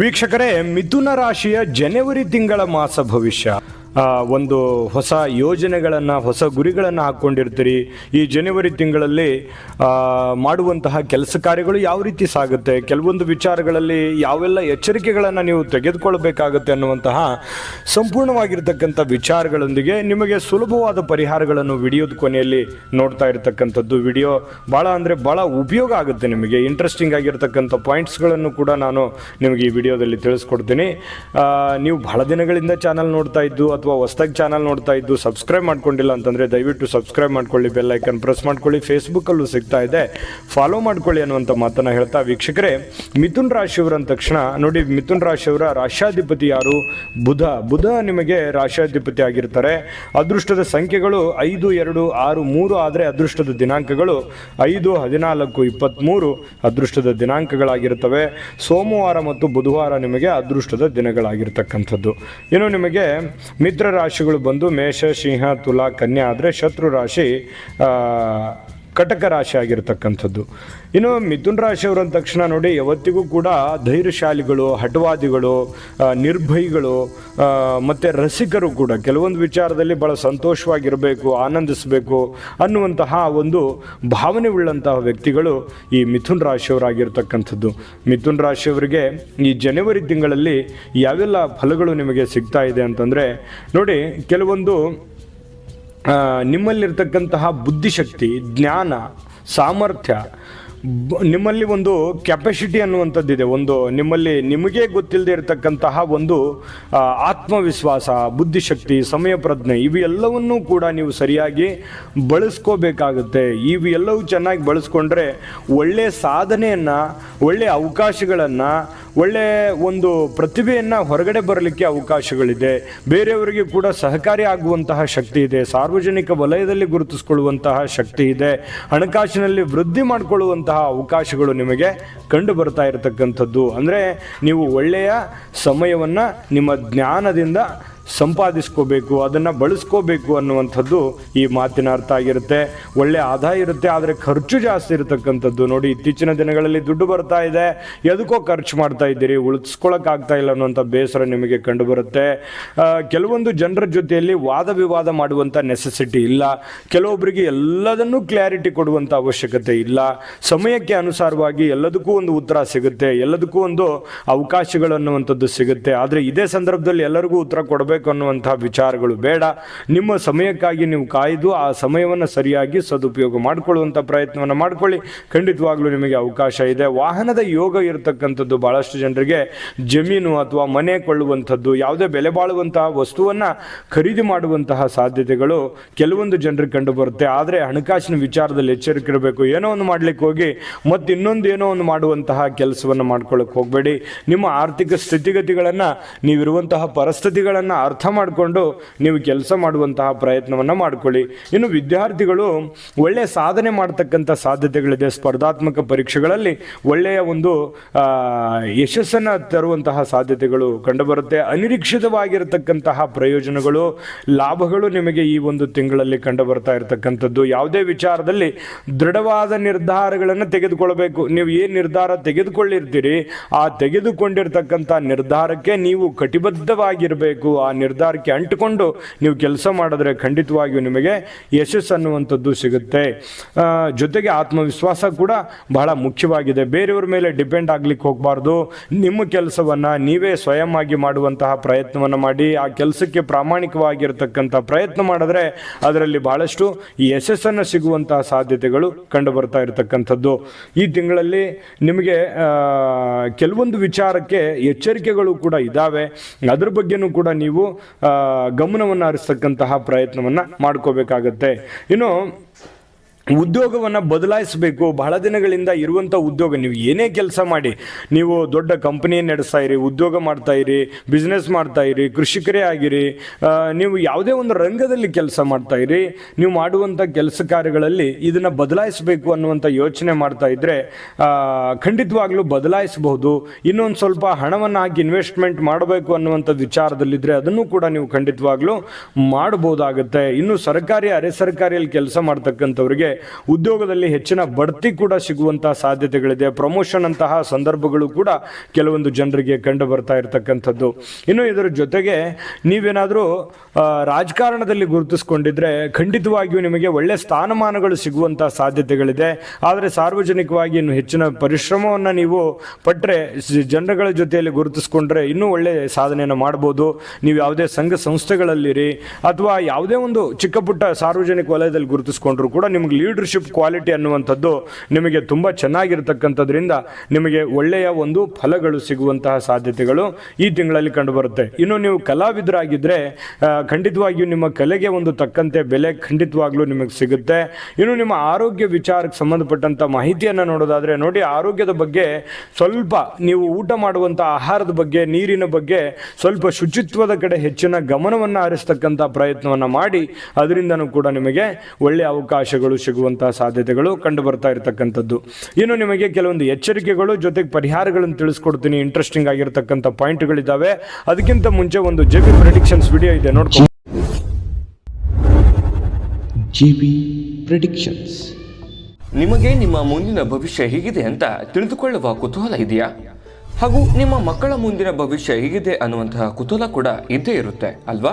ವೀಕ್ಷಕರೇ ಮಿಥುನ ರಾಶಿಯ ಜನವರಿ ತಿಂಗಳ ಮಾಸ ಭವಿಷ್ಯ. ಒಂದು ಹೊಸ ಯೋಜನೆಗಳನ್ನು, ಹೊಸ ಗುರಿಗಳನ್ನು ಹಾಕ್ಕೊಂಡಿರ್ತೀರಿ ಈ ಜನವರಿ ತಿಂಗಳಲ್ಲಿ ಮಾಡುವಂತಹ ಕೆಲಸ ಕಾರ್ಯಗಳು ಯಾವ ರೀತಿ ಸಾಗುತ್ತೆ? ಕೆಲವೊಂದು ವಿಚಾರಗಳಲ್ಲಿ ಯಾವೆಲ್ಲ ಎಚ್ಚರಿಕೆಗಳನ್ನು ನೀವು ತೆಗೆದುಕೊಳ್ಬೇಕಾಗುತ್ತೆ ಅನ್ನುವಂತಹ ಸಂಪೂರ್ಣವಾಗಿರ್ತಕ್ಕಂಥ ವಿಚಾರಗಳೊಂದಿಗೆ ನಿಮಗೆ ಸುಲಭವಾದ ಪರಿಹಾರಗಳನ್ನು ವಿಡಿಯೋದ ಕೊನೆಯಲ್ಲಿ ನೋಡ್ತಾ ಇರತಕ್ಕಂಥದ್ದು. ವಿಡಿಯೋ ಭಾಳ ಅಂದರೆ ಭಾಳ ಉಪಯೋಗ ಆಗುತ್ತೆ ನಿಮಗೆ. ಇಂಟ್ರೆಸ್ಟಿಂಗ್ ಆಗಿರ್ತಕ್ಕಂಥ ಪಾಯಿಂಟ್ಸ್ಗಳನ್ನು ಕೂಡ ನಾನು ನಿಮಗೆ ಈ ವಿಡಿಯೋದಲ್ಲಿ ತಿಳಿಸ್ಕೊಡ್ತೀನಿ. ನೀವು ಬಹಳ ದಿನಗಳಿಂದ ಚಾನಲ್ ನೋಡ್ತಾ ಇದ್ದು, ಅಥವಾ ಹೊಸ್ದಾಗಿ ಚಾನಲ್ ನೋಡ್ತಾ ಇದ್ದು ಸಬ್ಸ್ಕ್ರೈಬ್ ಮಾಡ್ಕೊಂಡಿಲ್ಲ ಅಂತಂದರೆ ದಯವಿಟ್ಟು ಸಬ್ಸ್ಕ್ರೈಬ್ ಮಾಡ್ಕೊಳ್ಳಿ ಬೆಲ್ ಐಕನ್ ಪ್ರೆಸ್ ಮಾಡ್ಕೊಳ್ಳಿ. ಫೇಸ್ಬುಕ್ಕಲ್ಲೂ ಸಿಗ್ತಾ ಇದೆ. ಫಾಲೋ ಮಾಡ್ಕೊಳ್ಳಿ ಅನ್ನುವಂಥ ಮಾತನ್ನು ಹೇಳ್ತಾ ವೀಕ್ಷಕರೇ, ಮಿಥುನ್ ರಾಶಿಯವರ ಅಂದ ತಕ್ಷಣ ನೋಡಿ ಮಿಥುನ್ ರಾಶಿಯವರ ರಾಷ್ಟ್ರಾಧಿಪತಿ ಯಾರು? ಬುಧ. ಬುಧ ನಿಮಗೆ ರಾಷ್ಟ್ರಾಧಿಪತಿ ಆಗಿರ್ತಾರೆ. ಅದೃಷ್ಟದ ಸಂಖ್ಯೆಗಳು ಐದು, ಎರಡು, ಆರು, ಮೂರು, ಆದರೆ ಅದೃಷ್ಟದ ದಿನಾಂಕಗಳು ಐದು, ಹದಿನಾಲ್ಕು ಇಪ್ಪತ್ತ್ಮೂರು ಅದೃಷ್ಟದ ದಿನಾಂಕಗಳಾಗಿರ್ತವೆ. ಸೋಮವಾರ ಮತ್ತು ಬುಧವಾರ ನಿಮಗೆ ಅದೃಷ್ಟದ ದಿನಗಳಾಗಿರ್ತಕ್ಕಂಥದ್ದು. ಇನ್ನು ನಿಮಗೆ ಮಿತ್ರ ರಾಶಿಗಳು ಬಂದು ಮೇಷ ಸಿಂಹ ತುಲಾ ಕನ್ಯಾ ಆದರೆ ಶತ್ರು ರಾಶಿ ಕಟಕ ರಾಶಿ ಆಗಿರ್ತಕ್ಕಂಥದ್ದು ಇನ್ನು ಮಿಥುನ್ ರಾಶಿಯವರು ಅಂದ ತಕ್ಷಣ ನೋಡಿ ಯಾವತ್ತಿಗೂ ಕೂಡ ಧೈರ್ಯಶಾಲಿಗಳು, ಹಠವಾದಿಗಳು ನಿರ್ಭಯಿಗಳು ಮತ್ತು ರಸಿಕರು ಕೂಡ ಕೆಲವೊಂದು ವಿಚಾರದಲ್ಲಿ ಭಾಳ ಸಂತೋಷವಾಗಿರಬೇಕು, ಆನಂದಿಸಬೇಕು ಅನ್ನುವಂತಹ ಒಂದು ಭಾವನೆ ಉಳ್ಳಂತಹ ವ್ಯಕ್ತಿಗಳು ಈ ಮಿಥುನ್ ರಾಶಿಯವರಾಗಿರ್ತಕ್ಕಂಥದ್ದು. ಮಿಥುನ್ ರಾಶಿಯವರಿಗೆ ಈ ಜನವರಿ ತಿಂಗಳಲ್ಲಿ ಯಾವೆಲ್ಲ ಫಲಗಳು ನಿಮಗೆ ಸಿಗ್ತಾ ಇದೆ ಅಂತಂದರೆ, ನೋಡಿ ಕೆಲವೊಂದು ನಿಮ್ಮಲ್ಲಿರ್ತಕ್ಕಂತಹ ಬುದ್ಧಿಶಕ್ತಿ, ಜ್ಞಾನ, ಸಾಮರ್ಥ್ಯ ನಿಮ್ಮಲ್ಲಿ ಒಂದು ಕೆಪಾಸಿಟಿ ಅನ್ನುವಂಥದ್ದಿದೆ. ಒಂದು ನಿಮ್ಮಲ್ಲಿ ನಿಮಗೆ ಗೊತ್ತಿಲ್ಲದೆ ಇರತಕ್ಕಂತಹ ಒಂದು ಆತ್ಮವಿಶ್ವಾಸ, ಬುದ್ಧಿಶಕ್ತಿ, ಸಮಯ ಪ್ರಜ್ಞೆ ಇವೆಲ್ಲವನ್ನೂ ಕೂಡ ನೀವು ಸರಿಯಾಗಿ ಬಳಸ್ಕೋಬೇಕಾಗುತ್ತೆ. ಇವೆಲ್ಲವೂ ಚೆನ್ನಾಗಿ ಬಳಸ್ಕೊಂಡ್ರೆ ಒಳ್ಳೆಯ ಸಾಧನೆಯನ್ನು ಒಳ್ಳೆಯ ಅವಕಾಶಗಳನ್ನು ಒಳ್ಳೆ ಒಂದು ಪ್ರತಿಭೆಯನ್ನು ಹೊರಗಡೆ ಬರಲಿಕ್ಕೆ ಅವಕಾಶಗಳಿದೆ. ಬೇರೆಯವರಿಗೆ ಕೂಡ ಸಹಕಾರಿ ಆಗುವಂತಹ ಶಕ್ತಿ ಇದೆ. ಸಾರ್ವಜನಿಕ ವಲಯದಲ್ಲಿ ಗುರುತಿಸಿಕೊಳ್ಳುವಂತಹ ಶಕ್ತಿ ಇದೆ. ಹಣಕಾಸಿನಲ್ಲಿ ವೃದ್ಧಿ ಮಾಡಿಕೊಳ್ಳುವಂತಹ ಅವಕಾಶಗಳು ನಿಮಗೆ ಕಂಡು ಬರ್ತಾ ಇರತಕ್ಕಂಥದ್ದು. ಅಂದರೆ ನೀವು ಒಳ್ಳೆಯ ಸಮಯವನ್ನು ನಿಮ್ಮ ಜ್ಞಾನದಿಂದ ಸಂಪಾದಿಸ್ಕೋಬೇಕು, ಅದನ್ನು ಬಳಸ್ಕೋಬೇಕು ಅನ್ನುವಂಥದ್ದು ಈ ಮಾತಿನ ಅರ್ಥ ಆಗಿರುತ್ತೆ. ಒಳ್ಳೆ ಆದಾಯ ಇರುತ್ತೆ, ಆದರೆ ಖರ್ಚು ಜಾಸ್ತಿ ಇರತಕ್ಕಂಥದ್ದು. ನೋಡಿ, ಇತ್ತೀಚಿನ ದಿನಗಳಲ್ಲಿ ದುಡ್ಡು ಬರ್ತಾ ಇದೆ. ಎದಕ್ಕೋ ಖರ್ಚು ಮಾಡ್ತಾ ಇದ್ದೀರಿ ಉಳಿಸ್ಕೊಳಕ್ಕಾಗ್ತಾ ಇಲ್ಲ ಅನ್ನುವಂಥ ಬೇಸರ ನಿಮಗೆ ಕಂಡು ಬರುತ್ತೆ ಕೆಲವೊಂದು ಜನರ ಜೊತೆಯಲ್ಲಿ ವಾದ ವಿವಾದ ಮಾಡುವಂಥ ನೆಸೆಸಿಟಿ ಇಲ್ಲ. ಕೆಲವೊಬ್ಬರಿಗೆ ಎಲ್ಲದನ್ನೂ ಕ್ಲಾರಿಟಿ ಕೊಡುವಂಥ ಅವಶ್ಯಕತೆ ಇಲ್ಲ. ಸಮಯಕ್ಕೆ ಅನುಸಾರವಾಗಿ ಎಲ್ಲದಕ್ಕೂ ಒಂದು ಉತ್ತರ ಸಿಗುತ್ತೆ, ಎಲ್ಲದಕ್ಕೂ ಒಂದು ಅವಕಾಶಗಳು ಅನ್ನುವಂಥದ್ದು ಸಿಗುತ್ತೆ. ಆದರೆ ಇದೇ ಸಂದರ್ಭದಲ್ಲಿ ಎಲ್ಲರಿಗೂ ಉತ್ತರ ಕೊಡಬೇಕು ಅನ್ನುವಂಥ ವಿಚಾರಗಳು ಬೇಡ. ನಿಮ್ಮ ಸಮಯಕ್ಕಾಗಿ ನೀವು ಕಾಯ್ದು ಆ ಸಮಯವನ್ನು ಸರಿಯಾಗಿ ಸದುಪಯೋಗ ಮಾಡಿಕೊಳ್ಳುವಂಥ ಪ್ರಯತ್ನವನ್ನು ಮಾಡ್ಕೊಳ್ಳಿ. ಖಂಡಿತವಾಗ್ಲೂ ನಿಮಗೆ ಅವಕಾಶ ಇದೆ. ವಾಹನದ ಯೋಗ ಇರತಕ್ಕಂಥದ್ದು ಭಾಳಷ್ಟು ಜನರಿಗೆ ಜಮೀನು ಅಥವಾ ಮನೆ ಕೊಳ್ಳುವಂಥದ್ದು, ಯಾವುದೇ ಬೆಲೆ ಬಾಳುವಂತಹ ವಸ್ತುವನ್ನು ಖರೀದಿ ಮಾಡುವಂತಹ ಸಾಧ್ಯತೆಗಳು ಕೆಲವೊಂದು ಜನರಿಗೆ ಕಂಡು ಬರುತ್ತೆ ಆದರೆ ಹಣಕಾಸಿನ ವಿಚಾರದಲ್ಲಿ ಎಚ್ಚರಿಕೆ ಇರಬೇಕು ಏನೋ ಒಂದು ಮಾಡ್ಲಿಕ್ಕೆ ಹೋಗಿ ಮತ್ತು ಇನ್ನೊಂದು ಏನೋ ಒಂದು ಮಾಡುವಂತಹ ಕೆಲಸವನ್ನು ಮಾಡ್ಕೊಳ್ಳೋಕೆ ಹೋಗಬೇಡಿ. ನಿಮ್ಮ ಆರ್ಥಿಕ ಸ್ಥಿತಿಗತಿಗಳನ್ನು, ನೀವಿರುವಂತಹ ಪರಿಸ್ಥಿತಿಗಳನ್ನು ಅರ್ಥ ಮಾಡಿಕೊಂಡು ನೀವು ಕೆಲಸ ಮಾಡುವಂತಹ ಪ್ರಯತ್ನವನ್ನು ಮಾಡ್ಕೊಳ್ಳಿ. ಇನ್ನು ವಿದ್ಯಾರ್ಥಿಗಳು ಒಳ್ಳೆಯ ಸಾಧನೆ ಮಾಡ್ತಕ್ಕಂಥ ಸಾಧ್ಯತೆಗಳಿದೆ. ಸ್ಪರ್ಧಾತ್ಮಕ ಪರೀಕ್ಷೆಗಳಲ್ಲಿ ಒಳ್ಳೆಯ ಒಂದು ಯಶಸ್ಸನ್ನು ತರುವಂತಹ ಸಾಧ್ಯತೆಗಳು ಕಂಡುಬರುತ್ತೆ. ಅನಿರೀಕ್ಷಿತವಾಗಿರತಕ್ಕಂತಹ ಪ್ರಯೋಜನಗಳು, ಲಾಭಗಳು ನಿಮಗೆ ಈ ಒಂದು ತಿಂಗಳಲ್ಲಿ ಕಂಡುಬರ್ತಾ ಇರತಕ್ಕಂಥದ್ದು. ಯಾವುದೇ ವಿಚಾರದಲ್ಲಿ ದೃಢವಾದ ನಿರ್ಧಾರಗಳನ್ನು ತೆಗೆದುಕೊಳ್ಬೇಕು ನೀವು ಏನು ನಿರ್ಧಾರ ತೆಗೆದುಕೊಳ್ಳಿರ್ತೀರಿ, ಆ ತೆಗೆದುಕೊಂಡಿರ್ತಕ್ಕಂಥ ನಿರ್ಧಾರಕ್ಕೆ ನೀವು ಕಟಿಬದ್ಧವಾಗಿರಬೇಕು. ಆ ನಿರ್ಧಾರಕ್ಕೆ ಅಂಟಿಕೊಂಡು ನೀವು ಕೆಲಸ ಮಾಡಿದ್ರೆ ಖಂಡಿತವಾಗಿಯೂ ನಿಮಗೆ ಯಶಸ್ಸು ಅನ್ನುವಂಥದ್ದು ಸಿಗುತ್ತೆ. ಜೊತೆಗೆ ಆತ್ಮವಿಶ್ವಾಸ ಕೂಡ ಬಹಳ ಮುಖ್ಯವಾಗಿದೆ. ಬೇರೆಯವ್ರ ಮೇಲೆ ಡಿಪೆಂಡ್ ಆಗ್ಲಿಕ್ಕೆ ಹೋಗಬಾರ್ದು. ನಿಮ್ಮ ಕೆಲಸವನ್ನು ನೀವೇ ಸ್ವಯಂ ಆಗಿ ಮಾಡುವಂತಹ ಪ್ರಯತ್ನವನ್ನು ಮಾಡಿ, ಆ ಕೆಲಸಕ್ಕೆ ಪ್ರಾಮಾಣಿಕವಾಗಿರ್ತಕ್ಕಂಥ ಪ್ರಯತ್ನ ಮಾಡಿದ್ರೆ ಅದರಲ್ಲಿ ಬಹಳಷ್ಟು ಯಶಸ್ಸನ್ನು ಸಿಗುವಂತಹ ಸಾಧ್ಯತೆಗಳು ಕಂಡು ಬರ್ತಾ ಇರತಕ್ಕಂಥದ್ದು. ಈ ತಿಂಗಳಲ್ಲಿ ನಿಮಗೆ ಕೆಲವೊಂದು ವಿಚಾರಕ್ಕೆ ಎಚ್ಚರಿಕೆಗಳು ಕೂಡ ಇದ್ದಾವೆ ಅದ್ರ ಬಗ್ಗೆನೂ ಕೂಡ ನೀವು ಗಮನವನ್ನು ಹರಿಸ್ತಕ್ಕಂತಹ ಪ್ರಯತ್ನವನ್ನು ಮಾಡ್ಕೋಬೇಕಾಗತ್ತೆ. ಇನ್ನು ಉದ್ಯೋಗವನ್ನು ಬದಲಾಯಿಸಬೇಕು. ಬಹಳ ದಿನಗಳಿಂದ ಇರುವಂಥ ಉದ್ಯೋಗ. ನೀವು ಏನೇ ಕೆಲಸ ಮಾಡಿ, ನೀವು ದೊಡ್ಡ ಕಂಪನಿ ನಡೆಸ್ತಾ ಇರಿ, ಉದ್ಯೋಗ ಮಾಡ್ತಾ ಇರಿ ಬಿಸ್ನೆಸ್ ಮಾಡ್ತಾ ಇರಿ, ಕೃಷಿಕರೇ ಆಗಿರಿ ನೀವು ಯಾವುದೇ ಒಂದು ರಂಗದಲ್ಲಿ ಕೆಲಸ ಮಾಡ್ತಾ ಇರಿ, ನೀವು ಮಾಡುವಂಥ ಕೆಲಸ ಕಾರ್ಯಗಳಲ್ಲಿ ಇದನ್ನು ಬದಲಾಯಿಸಬೇಕು ಅನ್ನುವಂಥ ಯೋಚನೆ ಮಾಡ್ತಾ ಇದ್ದರೆ ಖಂಡಿತವಾಗ್ಲೂ ಬದಲಾಯಿಸಬಹುದು. ಇನ್ನೊಂದು ಸ್ವಲ್ಪ ಹಣವನ್ನು ಹಾಕಿ ಇನ್ವೆಸ್ಟ್ಮೆಂಟ್ ಮಾಡಬೇಕು ಅನ್ನುವಂಥ ವಿಚಾರದಲ್ಲಿದ್ದರೆ ಅದನ್ನು ಕೂಡ ನೀವು ಖಂಡಿತವಾಗ್ಲೂ ಮಾಡಬಹುದಾಗುತ್ತೆ. ಇನ್ನು ಸರ್ಕಾರಿ, ಅರೆ ಸರ್ಕಾರಿಯಲ್ಲಿ ಕೆಲಸ ಮಾಡ್ತಕ್ಕಂಥವ್ರಿಗೆ ಉದ್ಯೋಗದಲ್ಲಿ ಹೆಚ್ಚಿನ ಬಡ್ತಿ ಕೂಡ ಸಿಗುವಂತಹ ಸಾಧ್ಯತೆಗಳಿದೆ. ಪ್ರಮೋಷನ್ ಅಂತಹ ಸಂದರ್ಭಗಳು ಕೂಡ ಕೆಲವೊಂದು ಜನರಿಗೆ ಕಂಡು ಬರ್ತಾ ಇರತಕ್ಕಂಥದ್ದು. ಇನ್ನು ಇದರ ಜೊತೆಗೆ ನೀವೇನಾದರೂ ರಾಜಕಾರಣದಲ್ಲಿ ಗುರುತಿಸ್ಕೊಂಡಿದ್ರೆ ಖಂಡಿತವಾಗಿಯೂ ನಿಮಗೆ ಒಳ್ಳೆ ಸ್ಥಾನಮಾನಗಳು ಸಿಗುವಂತಹ ಸಾಧ್ಯತೆಗಳಿದೆ. ಆದರೆ ಸಾರ್ವಜನಿಕವಾಗಿ ಇನ್ನು ಹೆಚ್ಚಿನ ಪರಿಶ್ರಮವನ್ನು ನೀವು ಪಟ್ಟರೆ ಜನರುಗಳ ಜೊತೆಯಲ್ಲಿ ಗುರುತಿಸ್ಕೊಂಡ್ರೆ ಇನ್ನೂ ಒಳ್ಳೆ ಸಾಧನೆಯನ್ನು ಮಾಡ್ಬೋದು. ನೀವು ಯಾವುದೇ ಸಂಘ ಸಂಸ್ಥೆಗಳಲ್ಲಿರಿ, ಅಥವಾ ಯಾವುದೇ ಒಂದು ಚಿಕ್ಕ ಪುಟ್ಟ ಸಾರ್ವಜನಿಕ ವಲಯದಲ್ಲಿ ಗುರುತಿಸ್ಕೊಂಡ್ರು ಕೂಡ ನಿಮಗೆ ಲೀಡರ್ಶಿಪ್ ಕ್ವಾಲಿಟಿ ಅನ್ನುವಂಥದ್ದು ನಿಮಗೆ ತುಂಬ ಚೆನ್ನಾಗಿರ್ತಕ್ಕಂಥದ್ರಿಂದ ನಿಮಗೆ ಒಳ್ಳೆಯ ಒಂದು ಫಲಗಳು ಸಿಗುವಂತಹ ಸಾಧ್ಯತೆಗಳು ಈ ತಿಂಗಳಲ್ಲಿ ಕಂಡುಬರುತ್ತೆ. ಇನ್ನು ನೀವು ಕಲಾವಿದರಾಗಿದ್ದರೆ ಖಂಡಿತವಾಗಿಯೂ ನಿಮ್ಮ ಕಲೆಗೆ ಒಂದು ತಕ್ಕಂತೆ ಬೆಲೆ ಖಂಡಿತವಾಗ್ಲೂ ನಿಮಗೆ ಸಿಗುತ್ತೆ. ಇನ್ನು ನಿಮ್ಮ ಆರೋಗ್ಯ ವಿಚಾರಕ್ಕೆ ಸಂಬಂಧಪಟ್ಟಂಥ ಮಾಹಿತಿಯನ್ನು ನೋಡೋದಾದರೆ ನೋಡಿ, ಆರೋಗ್ಯದ ಬಗ್ಗೆ ಸ್ವಲ್ಪ ನೀವು ಊಟ ಮಾಡುವಂಥ ಆಹಾರದ ಬಗ್ಗೆ, ನೀರಿನ ಬಗ್ಗೆ ಸ್ವಲ್ಪ ಶುಚಿತ್ವದ ಕಡೆ ಹೆಚ್ಚಿನ ಗಮನವನ್ನು ಆರಿಸ್ತಕ್ಕಂಥ ಪ್ರಯತ್ನವನ್ನು ಮಾಡಿ, ಅದರಿಂದನೂ ಕೂಡ ನಿಮಗೆ ಒಳ್ಳೆಯ ಅವಕಾಶಗಳು ಸಿಗುವಂತಹ ಸಾಧ್ಯತೆಗಳು ಕಂಡು ಬರ್ತಾ ಇರತಕ್ಕಂಥದ್ದು. ಇನ್ನು ನಿಮಗೆ ಕೆಲವೊಂದು ಎಚ್ಚರಿಕೆಗಳು ಜೊತೆಗೆ ಪರಿಹಾರಗಳನ್ನು ತಿಳಿಸ್ಕೊಡ್ತೀನಿ. ಇಂಟ್ರೆಸ್ಟಿಂಗ್ ಆಗಿರ್ತಕ್ಕಂಥ ಪಾಯಿಂಟ್ಗಳಿದ್ದಾವೆ. ಅದಕ್ಕಿಂತ ಮುಂಚೆ ಒಂದು ಜೆ ಬಿ ಪ್ರೆಡಿಕ್ಷನ್ಸ್ ವಿಡಿಯೋ ಇದೆ ನೋಡ್ಕೊಂಡು. ಜಿ ಬಿ ಪ್ರೆಡಿಕ್ಷನ್ಸ್ ನಿಮಗೆ ನಿಮ್ಮ ಮುಂದಿನ ಭವಿಷ್ಯ ಹೇಗಿದೆ ಅಂತ ತಿಳಿದುಕೊಳ್ಳುವ ಕುತೂಹಲ ಇದೆಯಾ? ಹಾಗೂ ನಿಮ್ಮ ಮಕ್ಕಳ ಮುಂದಿನ ಭವಿಷ್ಯ ಹೇಗಿದೆ ಅನ್ನುವಂತಹ ಕುತೂಹಲ ಕೂಡ ಇದ್ದೇ ಇರುತ್ತೆ ಅಲ್ವಾ?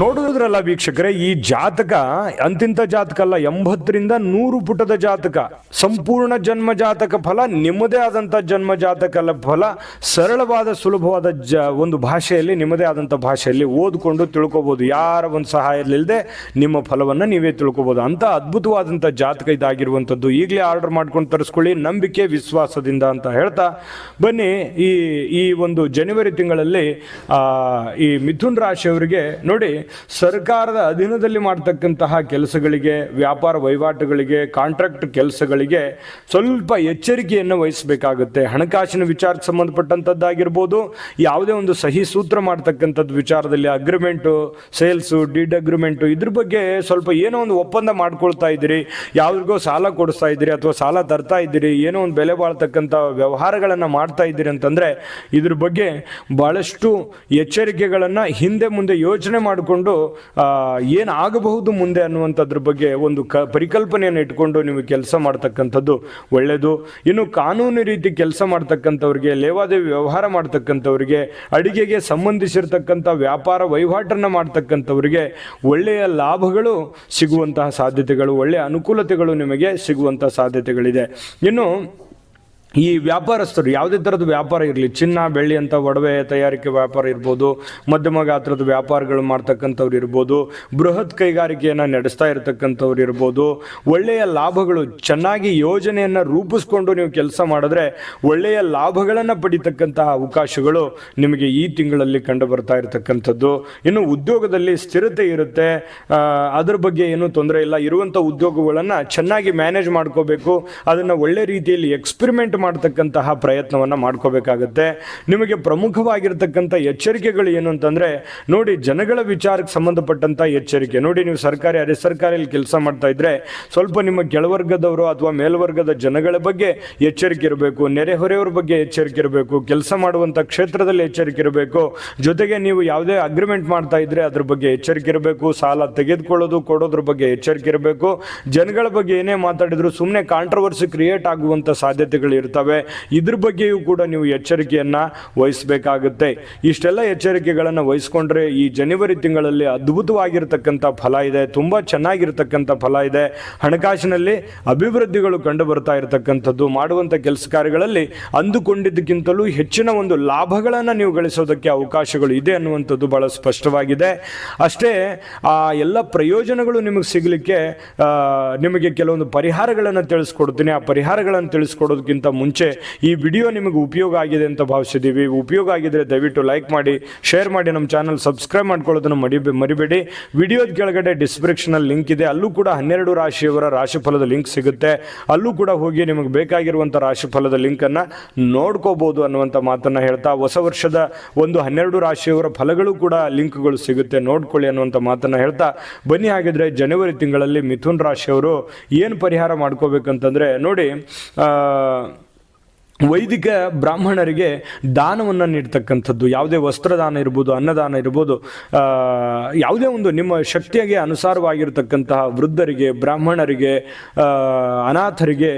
ನೋಡುವುದ್ರಲ್ಲ ವೀಕ್ಷಕರೇ, ಈ ಜಾತಕ ಅಂತಿಂತ ಜಾತಕ ಅಲ್ಲ, ಎಂಬತ್ತರಿಂದ ನೂರು ಪುಟದ ಜಾತಕ. ಸಂಪೂರ್ಣ ಜನ್ಮ ಜಾತಕ ಫಲ, ನಿಮ್ಮದೇ ಆದಂಥ ಜನ್ಮ ಜಾತಕ ಫಲ, ಸರಳವಾದ ಸುಲಭವಾದ ಜ, ಒಂದು ಭಾಷೆಯಲ್ಲಿ, ನಿಮ್ಮದೇ ಆದಂಥ ಭಾಷೆಯಲ್ಲಿ ಓದ್ಕೊಂಡು ತಿಳ್ಕೊಬೋದು. ಯಾರ ಒಂದು ಸಹಾಯ ಇಲ್ಲದೆ ನಿಮ್ಮ ಫಲವನ್ನು ನೀವೇ ತಿಳ್ಕೊಬೋದು. ಅಂತ ಅದ್ಭುತವಾದಂಥ ಜಾತಕ ಇದಾಗಿರುವಂತದ್ದು ಈಗಲೇ ಆರ್ಡರ್ ಮಾಡ್ಕೊಂಡು ತರಿಸ್ಕೊಳ್ಳಿ. ನಂಬಿಕೆ, ವಿಶ್ವಾಸದಿಂದ ಅಂತ ಹೇಳ್ತಾ, ಬನ್ನಿ ಈ ಈ ಒಂದು ಜನವರಿ ತಿಂಗಳಲ್ಲಿ ಈ ಮಿಥುನ್ ರಾಶಿಯವರಿಗೆ ನೋಡಿ ಸರ್ಕಾರದ ಅಧೀನದಲ್ಲಿ ಮಾಡ್ತಕ್ಕಂತಹ ಕೆಲಸಗಳಿಗೆ, ವ್ಯಾಪಾರ ವಹಿವಾಟುಗಳಿಗೆ ಕಾಂಟ್ರಾಕ್ಟ್ ಕೆಲಸಗಳಿಗೆ ಸ್ವಲ್ಪ ಎಚ್ಚರಿಕೆಯನ್ನು ವಹಿಸಬೇಕಾಗುತ್ತೆ. ಹಣಕಾಸಿನ ವಿಚಾರಕ್ಕೆ ಸಂಬಂಧಪಟ್ಟಂಥದ್ದಾಗಿರ್ಬೋದು, ಯಾವುದೇ ಒಂದು ಸಹಿ ಸೂತ್ರ ಮಾಡ್ತಕ್ಕಂಥದ್ದು ವಿಚಾರದಲ್ಲಿ ಅಗ್ರಿಮೆಂಟು ಸೇಲ್ಸು ಡೀಡ್ ಅಗ್ರಿಮೆಂಟು ಇದ್ರ ಬಗ್ಗೆ ಸ್ವಲ್ಪ ಏನೋ ಒಂದು ಒಪ್ಪಂದ ಮಾಡ್ಕೊಳ್ತಾ ಇದ್ದೀರಿ ಯಾವ್ರಿಗೋ ಸಾಲ ಕೊಡಿಸ್ತಾ ಇದ್ದೀರಿ ಅಥವಾ ಸಾಲ ತರ್ತಾ ಇದ್ದೀರಿ, ಏನೋ ಒಂದು ಬೆಲೆ ಬಾಳ್ತಕ್ಕಂಥ ವ್ಯವಹಾರಗಳನ್ನು ಮಾಡ್ತಾ ಇದ್ದೀರಿ ಅಂತಂದರೆ ಇದ್ರ ಬಗ್ಗೆ ಭಾಳಷ್ಟು ಎಚ್ಚರಿಕೆಗಳನ್ನು ಹಿಂದೆ ಮುಂದೆ ಯೋಚನೆ ಮಾಡಿಕೊಂಡು ಏನಾಗಬಹುದು ಮುಂದೆ ಅನ್ನುವಂಥದ್ರ ಬಗ್ಗೆ ಒಂದು ಕ, ಪರಿಕಲ್ಪನೆಯನ್ನು ಇಟ್ಕೊಂಡು ನೀವು ಕೆಲಸ ಮಾಡ್ತಕ್ಕಂಥದ್ದು ಒಳ್ಳೆಯದು ಇನ್ನು ಕಾನೂನು ರೀತಿ ಕೆಲಸ ಮಾಡ್ತಕ್ಕಂಥವ್ರಿಗೆ, ಲೇವಾದೇವಿ ವ್ಯವಹಾರ ಮಾಡ್ತಕ್ಕಂಥವ್ರಿಗೆ, ಅಡಿಗೆಗೆ ಸಂಬಂಧಿಸಿರ್ತಕ್ಕಂಥ ವ್ಯಾಪಾರ ವಹಿವಾಟನ್ನು ಮಾಡ್ತಕ್ಕಂಥವ್ರಿಗೆ ಒಳ್ಳೆಯ ಲಾಭಗಳು ಸಿಗುವಂತಹ ಸಾಧ್ಯತೆಗಳು, ಒಳ್ಳೆಯ ಅನುಕೂಲತೆಗಳು ನಿಮಗೆ ಸಿಗುವಂಥ ಸಾಧ್ಯತೆಗಳಿದೆ. ಇನ್ನು ಈ ವ್ಯಾಪಾರಸ್ಥರು ಯಾವುದೇ ಥರದ ವ್ಯಾಪಾರ ಇರಲಿ, ಚಿನ್ನ, ಬೆಳ್ಳಿ ಅಂತ ಒಡವೆ ತಯಾರಿಕೆ ವ್ಯಾಪಾರ ಇರ್ಬೋದು, ಮಧ್ಯಮ ಗಾತ್ರದ ವ್ಯಾಪಾರಗಳು ಮಾಡ್ತಕ್ಕಂಥವ್ರು ಇರ್ಬೋದು, ಬೃಹತ್ ಕೈಗಾರಿಕೆಯನ್ನು ನಡೆಸ್ತಾ ಇರತಕ್ಕಂಥವ್ರು ಇರ್ಬೋದು, ಒಳ್ಳೆಯ ಲಾಭಗಳು ಚೆನ್ನಾಗಿ ಯೋಜನೆಯನ್ನು ರೂಪಿಸ್ಕೊಂಡು ನೀವು ಕೆಲಸ ಮಾಡಿದ್ರೆ ಒಳ್ಳೆಯ ಲಾಭಗಳನ್ನು ಪಡಿತಕ್ಕಂತಹ ಅವಕಾಶಗಳು ನಿಮಗೆ ಈ ತಿಂಗಳಲ್ಲಿ ಕಂಡು ಬರ್ತಾ ಇರತಕ್ಕಂಥದ್ದು. ಇನ್ನು ಉದ್ಯೋಗದಲ್ಲಿ ಸ್ಥಿರತೆ ಇರುತ್ತೆ. ಅದ್ರ ಬಗ್ಗೆ ಏನೂ ತೊಂದರೆ ಇಲ್ಲ. ಇರುವಂಥ ಉದ್ಯೋಗಗಳನ್ನು ಚೆನ್ನಾಗಿ ಮ್ಯಾನೇಜ್ ಮಾಡ್ಕೋಬೇಕು. ಅದನ್ನು ಒಳ್ಳೆ ರೀತಿಯಲ್ಲಿ ಎಕ್ಸ್ಪೆರಿಮೆಂಟ್ ಉಂಟು ಮಾಡತಕ್ಕಂತಹ ಪ್ರಯತ್ನವನ್ನು ಮಾಡ್ಕೋಬೇಕಾಗತ್ತೆ. ನಿಮಗೆ ಪ್ರಮುಖವಾಗಿರ್ತಕ್ಕಂಥ ಎಚ್ಚರಿಕೆಗಳು ಏನು ಅಂತಂದರೆ, ನೋಡಿ ಜನಗಳ ವಿಚಾರಕ್ಕೆ ಸಂಬಂಧಪಟ್ಟಂಥ ಎಚ್ಚರಿಕೆ. ನೋಡಿ ನೀವು ಸರ್ಕಾರಿ, ಅರೆ ಸರ್ಕಾರಿಯಲ್ಲಿ ಕೆಲಸ ಮಾಡ್ತಾ ಇದ್ರೆ ಸ್ವಲ್ಪ ನಿಮ್ಮ ಕೆಳವರ್ಗದವರು ಅಥವಾ ಮೇಲ್ವರ್ಗದ ಜನಗಳ ಬಗ್ಗೆ ಎಚ್ಚರಿಕೆ ಇರಬೇಕು ನೆರೆಹೊರೆಯವ್ರ ಬಗ್ಗೆ ಎಚ್ಚರಿಕೆ ಇರಬೇಕು, ಕೆಲಸ ಮಾಡುವಂಥ ಕ್ಷೇತ್ರದಲ್ಲಿ ಎಚ್ಚರಿಕೆ ಇರಬೇಕು. ಜೊತೆಗೆ ನೀವು ಯಾವುದೇ ಅಗ್ರಿಮೆಂಟ್ ಮಾಡ್ತಾ ಇದ್ರೆ ಅದ್ರ ಬಗ್ಗೆ ಎಚ್ಚರಿಕೆ ಇರಬೇಕು, ಸಾಲ ತೆಗೆದುಕೊಳ್ಳೋದು, ಕೊಡೋದ್ರ ಬಗ್ಗೆ ಎಚ್ಚರಿಕೆ ಇರಬೇಕು. ಜನಗಳ ಬಗ್ಗೆ ಏನೇ ಮಾತಾಡಿದ್ರು ಸುಮ್ಮನೆ ಕಾಂಟ್ರವರ್ಸಿ ಕ್ರಿಯೇಟ್ ಆಗುವಂಥ ಸಾಧ್ಯತೆಗಳು ಇರ್ತವೆ. ಇದ್ರ ಬಗ್ಗೆಯೂ ಕೂಡ ನೀವು ಎಚ್ಚರಿಕೆಯನ್ನು ವಹಿಸಬೇಕಾಗುತ್ತೆ. ಇಷ್ಟೆಲ್ಲ ಎಚ್ಚರಿಕೆಗಳನ್ನು ವಹಿಸ್ಕೊಂಡ್ರೆ ಈ ಜನವರಿ ತಿಂಗಳಲ್ಲಿ ಅದ್ಭುತವಾಗಿರ್ತಕ್ಕಂಥ ಫಲ ಇದೆ. ತುಂಬ ಚೆನ್ನಾಗಿರ್ತಕ್ಕಂಥ ಫಲ ಇದೆ. ಹಣಕಾಸಿನಲ್ಲಿ ಅಭಿವೃದ್ಧಿಗಳು ಕಂಡು ಬರ್ತಾ ಇರತಕ್ಕಂಥದ್ದು. ಮಾಡುವಂಥ ಕೆಲಸ ಕಾರ್ಯಗಳಲ್ಲಿ ಅಂದುಕೊಂಡಿದ್ದಕ್ಕಿಂತಲೂ ಹೆಚ್ಚಿನ ಒಂದು ಲಾಭಗಳನ್ನು ನೀವು ಗಳಿಸೋದಕ್ಕೆ ಅವಕಾಶಗಳು ಇದೆ ಅನ್ನುವಂಥದ್ದು ಬಹಳ ಸ್ಪಷ್ಟವಾಗಿದೆ. ಅಷ್ಟೇ, ಆ ಎಲ್ಲ ಪ್ರಯೋಜನಗಳು ನಿಮಗೆ ಸಿಗಲಿಕ್ಕೆ ನಿಮಗೆ ಕೆಲವೊಂದು ಪರಿಹಾರಗಳನ್ನು ತಿಳಿಸ್ಕೊಡ್ತೀನಿ. ಆ ಪರಿಹಾರಗಳನ್ನು ತಿಳಿಸ್ಕೊಡೋದಕ್ಕಿಂತ ಮುಂಚೆ ಈ ವಿಡಿಯೋ ನಿಮಗೆ ಉಪಯೋಗ ಆಗಿದೆ ಅಂತ ಭಾವಿಸಿದ್ದೀವಿ. ಉಪಯೋಗ ಆಗಿದ್ರೆ ದಯವಿಟ್ಟು ಲೈಕ್ ಮಾಡಿ ಶೇರ್ ಮಾಡಿ, ನಮ್ಮ ಚಾನಲ್ ಸಬ್ಸ್ಕ್ರೈಬ್ ಮಾಡ್ಕೊಳ್ಳೋದನ್ನು ಮಡಿ, ಮರಿಬೇಡಿ. ವಿಡಿಯೋದ ಕೆಳಗಡೆ ಡಿಸ್ಕ್ರಿಪ್ಷನಲ್ಲಿ ಲಿಂಕ್ ಇದೆ. ಅಲ್ಲೂ ಕೂಡ ಹನ್ನೆರಡು ರಾಶಿಯವರ ರಾಶಿಫಲದ ಲಿಂಕ್ ಸಿಗುತ್ತೆ. ಅಲ್ಲೂ ಕೂಡ ಹೋಗಿ ನಿಮಗೆ ಬೇಕಾಗಿರುವಂಥ ರಾಶಿಫಲದ ಲಿಂಕನ್ನು ನೋಡ್ಕೋಬೋದು ಅನ್ನುವಂಥ ಮಾತನ್ನು ಹೇಳ್ತಾ, ಹೊಸ ವರ್ಷದ ಒಂದು ಹನ್ನೆರಡು ರಾಶಿಯವರ ಫಲಗಳು ಕೂಡ ಲಿಂಕ್ಗಳು ಸಿಗುತ್ತೆ. ನೋಡ್ಕೊಳ್ಳಿ ಅನ್ನುವಂಥ ಮಾತನ್ನು ಹೇಳ್ತಾ, ಬನ್ನಿ ಹಾಗಿದ್ರೆ ಜನವರಿ ತಿಂಗಳಲ್ಲಿ ಮಿಥುನ್ ರಾಶಿಯವರು ಏನು ಪರಿಹಾರ ಮಾಡ್ಕೋಬೇಕಂತಂದರೆ ನೋಡಿ ವೈದಿಕ ಬ್ರಾಹ್ಮಣರಿಗೆ ದಾನವನ್ನು ನೀಡ್ತಕ್ಕಂಥದ್ದು, ಯಾವುದೇ ವಸ್ತ್ರದಾನ ಇರ್ಬೋದು, ಅನ್ನದಾನ ಇರ್ಬೋದು ಯಾವುದೇ ಒಂದು ನಿಮ್ಮ ಶಕ್ತಿಗೆ ಅನುಸಾರವಾಗಿರ್ತಕ್ಕಂತಹ ವೃದ್ಧರಿಗೆ, ಬ್ರಾಹ್ಮಣರಿಗೆ ಅನಾಥರಿಗೆ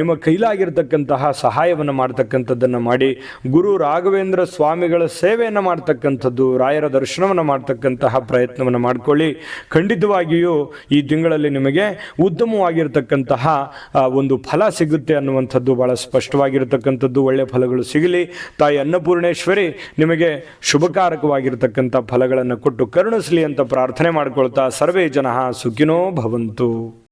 ನಿಮ್ಮ ಕೈಲಾಗಿರ್ತಕ್ಕಂತಹ ಸಹಾಯವನ್ನು ಮಾಡ್ತಕ್ಕಂಥದ್ದನ್ನು ಮಾಡಿ, ಗುರು ರಾಘವೇಂದ್ರ ಸ್ವಾಮಿಗಳ ಸೇವೆಯನ್ನು ಮಾಡ್ತಕ್ಕಂಥದ್ದು, ರಾಯರ ದರ್ಶನವನ್ನು ಮಾಡ್ತಕ್ಕಂತಹ ಪ್ರಯತ್ನವನ್ನು ಮಾಡಿಕೊಳ್ಳಿ. ಖಂಡಿತವಾಗಿಯೂ ಈ ತಿಂಗಳಲ್ಲಿ ನಿಮಗೆ ಉತ್ತಮವಾಗಿರ್ತಕ್ಕಂತಹ ಒಂದು ಫಲ ಸಿಗುತ್ತೆ ಅನ್ನುವಂಥದ್ದು ಬಹಳ ಸ್ಪಷ್ಟವಾಗಿರ್ತಕ್ಕಂಥದ್ದು ಒಳ್ಳೆಯ ಫಲಗಳು ಸಿಗಲಿ. ತಾಯಿ ಅನ್ನಪೂರ್ಣೇಶ್ವರಿ ನಿಮಗೆ ಶುಭಕಾರಕವಾಗಿರ್ತಕ್ಕಂಥ ಫಲಗಳನ್ನು ಕೊಟ್ಟು ಕರುಣಿಸಲಿ ಅಂತ ಪ್ರಾರ್ಥನೆ ಮಾಡಿಕೊಳ್ತಾ ಸರ್ವೇ ಜನ ಸುಖಿನೋ ಭವಂತು.